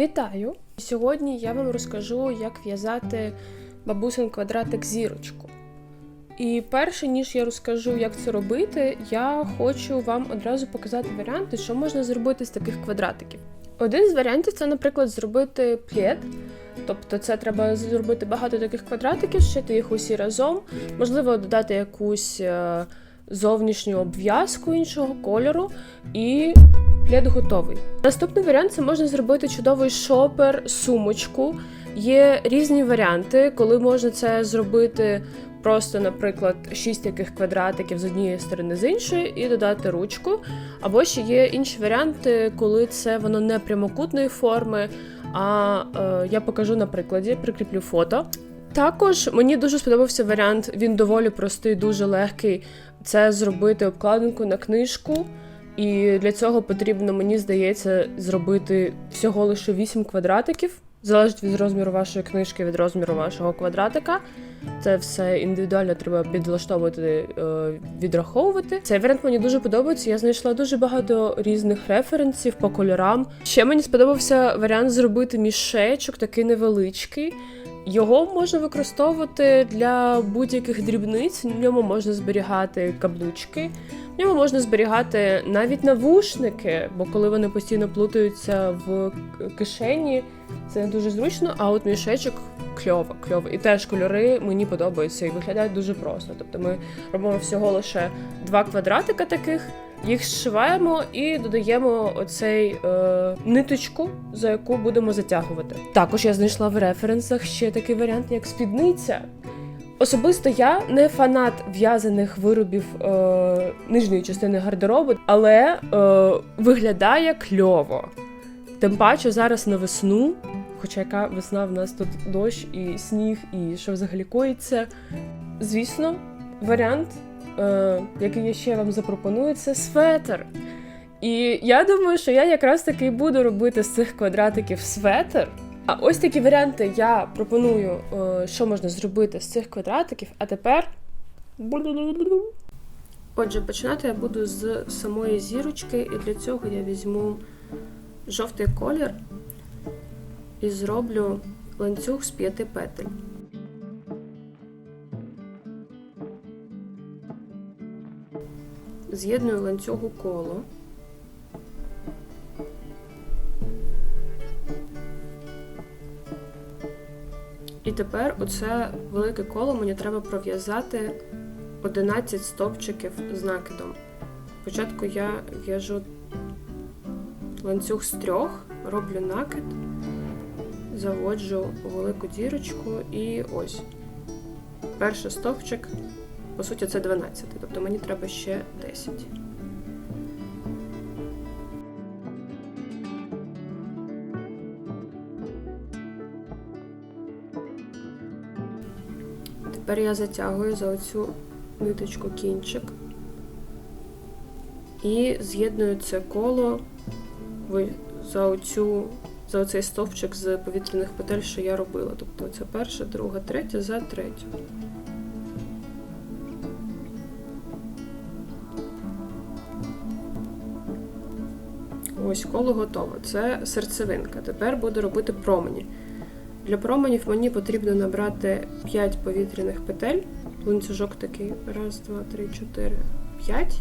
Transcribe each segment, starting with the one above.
Вітаю! Сьогодні я вам розкажу, як в'язати бабусин квадратик зірочку. І перше, ніж я розкажу, як це робити, я хочу вам одразу показати варіанти, що можна зробити з таких квадратиків. Один з варіантів це, наприклад, зробити плед. Тобто це треба зробити багато таких квадратиків, зшити їх усі разом, можливо, додати якусь е, зовнішню обв'язку іншого кольору, і плед готовий. Наступний варіант це можна зробити чудовий шопер, сумочку. Є різні варіанти, коли можна це зробити просто, наприклад, 6 таких квадратиків з однієї сторони з іншої, і додати ручку. Або ще є інші варіанти, коли це воно не прямокутної форми. А е, я покажу на прикладі, прикріплю фото. Також мені дуже сподобався варіант, він доволі простий, дуже легкий. Це зробити обкладинку на книжку. І для цього потрібно, мені здається, зробити всього лише 8 квадратиків. Залежить від розміру вашої книжки, від розміру вашого квадратика. Це все індивідуально треба підлаштовувати, е, відраховувати. Цей варіант мені дуже подобається. Я знайшла дуже багато різних референсів по кольорам. Ще мені сподобався варіант зробити мішечок, такий невеличкий. Його можна використовувати для будь-яких дрібниць. В ньому можна зберігати каблучки, в ньому можна зберігати навіть навушники, бо коли вони постійно плутаються в кишені, це не дуже зручно. А от мішечок кльово, кльово. І теж кольори мені подобаються і виглядають дуже просто. Тобто ми робимо всього лише два квадратика таких. Їх зшиваємо і додаємо оцей е, ниточку, за яку будемо затягувати. Також я знайшла в референсах ще такий варіант, як спідниця. Особисто я не фанат в'язаних виробів е, нижньої частини гардеробу, але е, виглядає кльово. Тим паче зараз на весну, хоча яка весна в нас тут дощ і сніг, і що взагалі коїться. Звісно, варіант, е, який я ще вам запропоную, це светр. І я думаю, що я якраз таки буду робити з цих квадратиків светр. А ось такі варіанти я пропоную, е, що можна зробити з цих квадратиків. А тепер. Отже, починати я буду з самої зірочки, і для цього я візьму жовтий колір і зроблю ланцюг з п'яти петель. З'єдную ланцюгу коло. І тепер оце велике коло мені треба пров'язати 11 стовпчиків з накидом. Спочатку я в'яжу ланцюг з трьох, роблю накид, заводжу велику дірочку і ось. Перший стовпчик, по суті, це 12, тобто мені треба ще 10. Тепер я затягую за оцю ниточку кінчик і з'єдную це коло за оцю, за оцей стовпчик з повітряних петель, що я робила. Тобто це перша, друга, третя за третю. Ось коло готове. Це серцевинка. Тепер буду робити промені. Для променів мені потрібно набрати 5 повітряних петель. Ланцюжок такий. Раз, два, три, чотири, п'ять.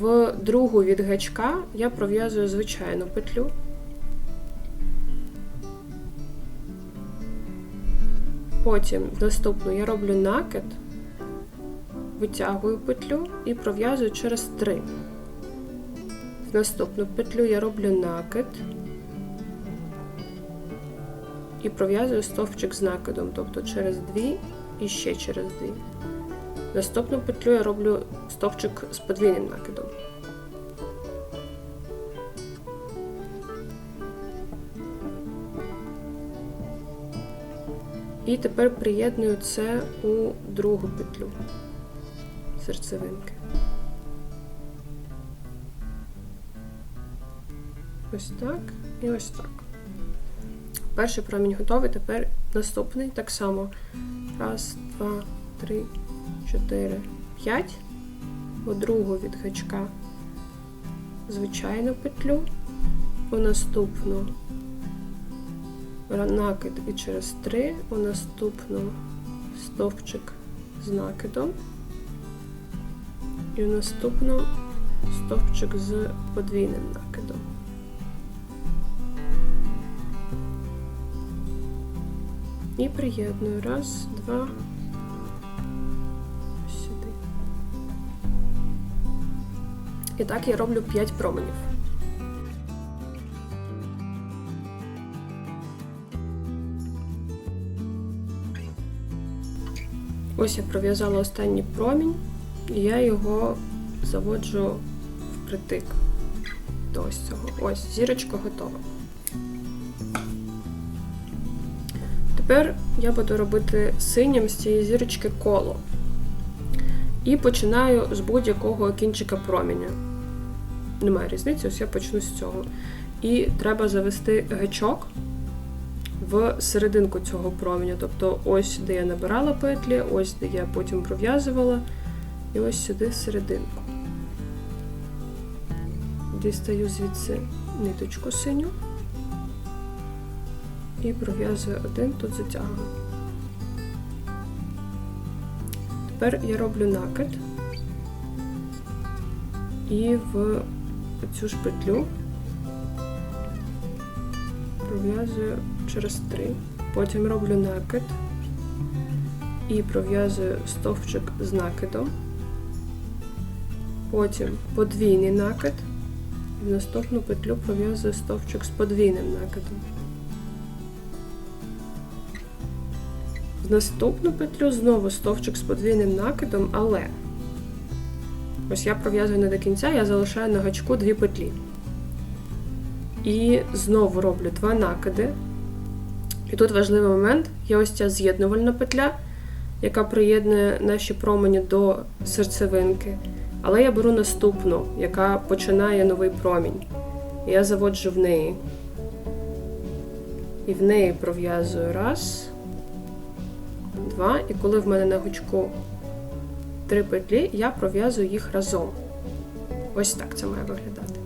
В другу від гачка я пров'язую звичайну петлю. Потім наступну я роблю накид, витягую петлю і пров'язую через 3. Наступну петлю я роблю накид і пров'язую стовпчик з накидом, тобто через 2 і ще через 2. Наступну петлю я роблю стовпчик з подвійним накидом. І тепер приєдную це у другу петлю серцевинки. Ось так і ось так. Перший промінь готовий, тепер наступний так само. Раз, два, три, чотири, п'ять. У другу від гачка звичайну петлю у наступну накид і через 3, у наступну стовпчик з накидом. І у наступну стовпчик з подвійним накидом. І приєдную. Раз, два. Сюди. І так я роблю 5 променів. Ось я пров'язала останній промінь, і я його заводжу впритик до ось цього. Ось, зірочка готова. Тепер я буду робити синім з цієї зірочки коло. І починаю з будь-якого кінчика проміння. Немає різниці, ось я почну з цього. І треба завести гачок в серединку цього променя. Тобто ось де я набирала петлі, ось де я потім пров'язувала, і ось сюди серединку. Дістаю звідси ниточку синю і пров'язую один, тут затягую. Тепер я роблю накид і в цю ж петлю пров'язую через 3, потім роблю накид і пров'язую стовпчик з накидом, потім подвійний накид, і в наступну петлю пров'язую стовпчик з подвійним накидом. В наступну петлю знову стовпчик з подвійним накидом, але ось я пров'язую не до кінця, я залишаю на гачку дві петлі. І знову роблю два накиди. І тут важливий момент є ось ця з'єднувальна петля, яка приєднує наші промені до серцевинки. Але я беру наступну, яка починає новий промінь. І я заводжу в неї. І в неї пров'язую раз, два. І коли в мене на гучку три петлі, я пров'язую їх разом. Ось так це має виглядати.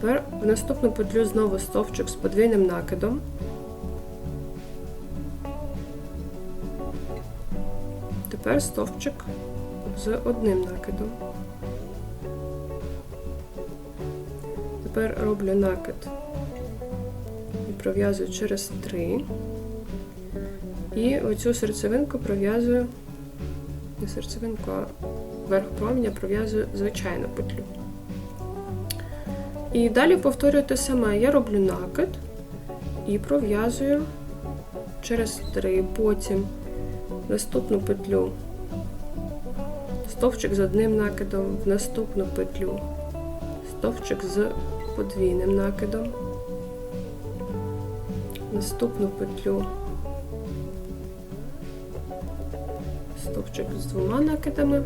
Тепер в наступну петлю знову стовпчик з подвійним накидом. Тепер стовпчик з одним накидом. Тепер роблю накид і пров'язую через 3. І оцю серцевинку пров'язую, не серцевинку, а верх проміння пров'язую звичайну петлю. І далі повторюю те саме. Я роблю накид і пров'язую через 3, потім наступну петлю, стовпчик з одним накидом, в наступну петлю, стовпчик з подвійним накидом, наступну петлю, стовпчик з двома накидами.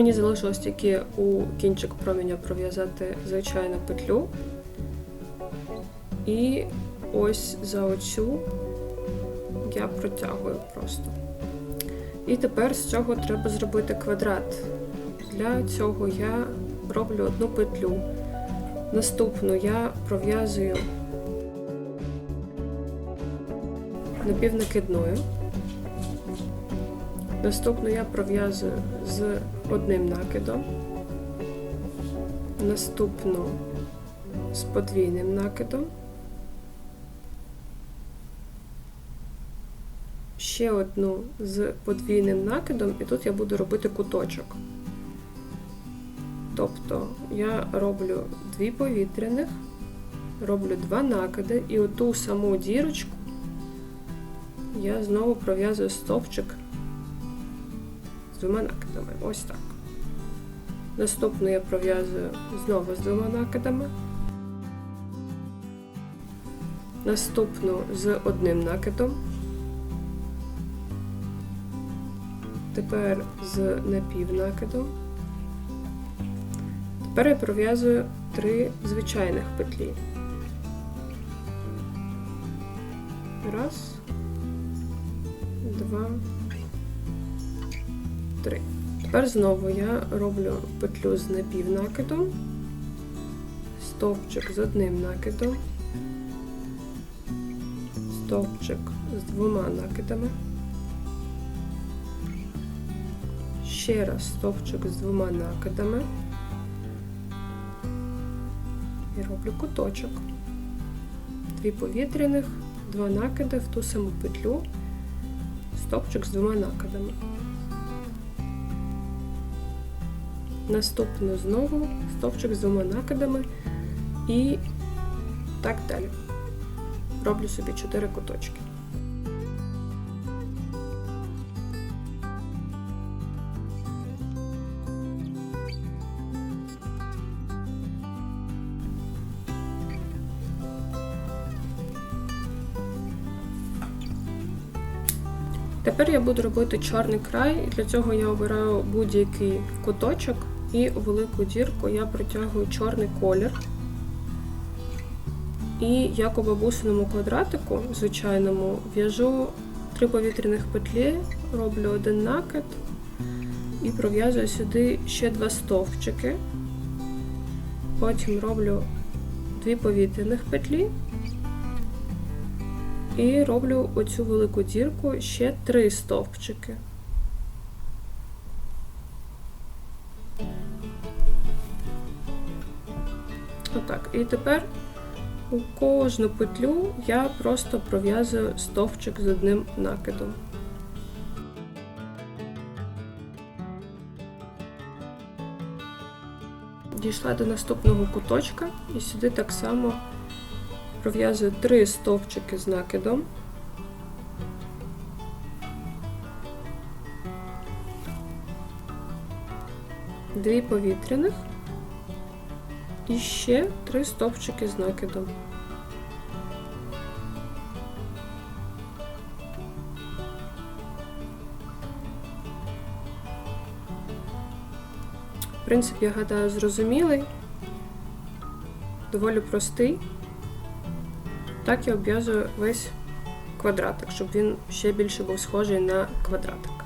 Мені залишилось тільки у кінчик проміння пров'язати звичайну петлю. І ось за оцю я протягую просто. І тепер з цього треба зробити квадрат. Для цього я роблю одну петлю. Наступну я пров'язую напівнакидною. Наступну я пров'язую з одним накидом, наступну з подвійним накидом, ще одну з подвійним накидом, і тут я буду робити куточок. Тобто я роблю дві повітряних, роблю два накиди і оту саму дірочку я знову пров'язую стовпчик двома накидами. Ось так. Наступну я пров'язую знову з двома накидами. Наступну з одним накидом. Тепер з напівнакидом. Тепер я пров'язую три звичайних петлі. Раз, два, три. Тепер знову я роблю петлю з напівнакидом, стовпчик з одним накидом, стовпчик з двома накидами, ще раз стовпчик з двома накидами і роблю куточок. Дві повітряних, два накиди в ту саму петлю, стовпчик з двома накидами. Наступну знову стовпчик з двома накидами і так далі. Роблю собі 4 куточки. Тепер я буду робити чорний край, і для цього я обираю будь-який куточок і у велику дірку я протягую чорний колір. І як у бабусиному квадратику, звичайному, в'яжу три повітряних петлі, роблю один накид і пров'язую сюди ще два стовпчики. Потім роблю дві повітряних петлі і роблю оцю велику дірку ще три стовпчики. Отак. І тепер у кожну петлю я просто пров'язую стовпчик з одним накидом. Дійшла до наступного куточка і сюди так само пров'язую три стовпчики з накидом. Дві повітряних і ще три стовпчики з накидом. Принцип, я гадаю, зрозумілий, доволі простий. Так я обв'язую весь квадратик, щоб він ще більше був схожий на квадратик.